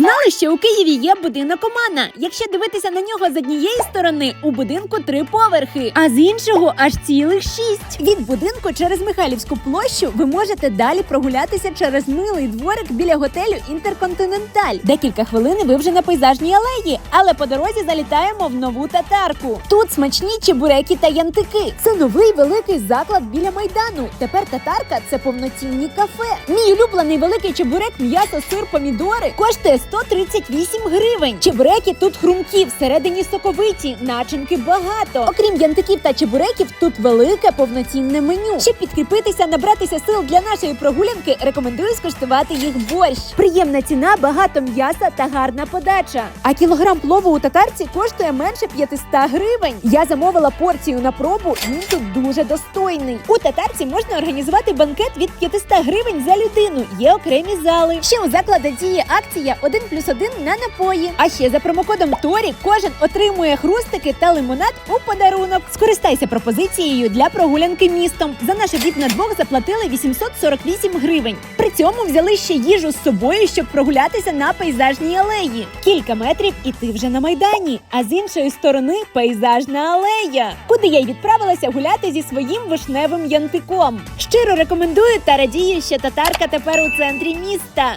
Знали, що у Києві є будинок Омана. Якщо дивитися на нього з однієї сторони, у будинку три поверхи, а з іншого аж цілих шість. Від будинку через Михайлівську площу ви можете далі прогулятися через милий дворик біля готелю Інтерконтиненталь. Декілька хвилин ви вже на пейзажній алеї, але по дорозі залітаємо в нову татарку. Тут смачні чебуреки та янтики. Це новий великий заклад біля майдану. Тепер татарка це повноцінні кафе. Мій улюблений великий чебурек, м'ясо, сир, помідори коштує 138 гривень. Чебуреки тут хрумкі, всередині соковиті, начинки багато. Окрім янтиків та чебуреків, тут велике повноцінне меню. Щоб підкріпитися, набратися сил для нашої прогулянки, рекомендую скуштувати їх борщ. Приємна ціна, багато м'яса та гарна подача. А кілограм плову у татарці коштує менше 500 гривень. Я замовила порцію на пробу. Він тут дуже достойний. У татарці можна організувати банкет від 500 гривень за людину. Є окремі зали. Ще у закладі діє акція 1 плюс 1 на напої. А ще за промокодом Торі кожен отримує хрустики та лимонад у подарунок. Скористайся пропозицією для прогулянки містом. За наш обід на двох заплатили 848 гривень. При цьому взяли ще їжу з собою, щоб прогулятися на пейзажній алеї. Кілька метрів і ти вже на майдані. А з іншої сторони пейзажна алея, куди я й відправилася гуляти зі своїм вишневим янтиком. Щиро рекомендую та радію, що татарка тепер у центрі міста.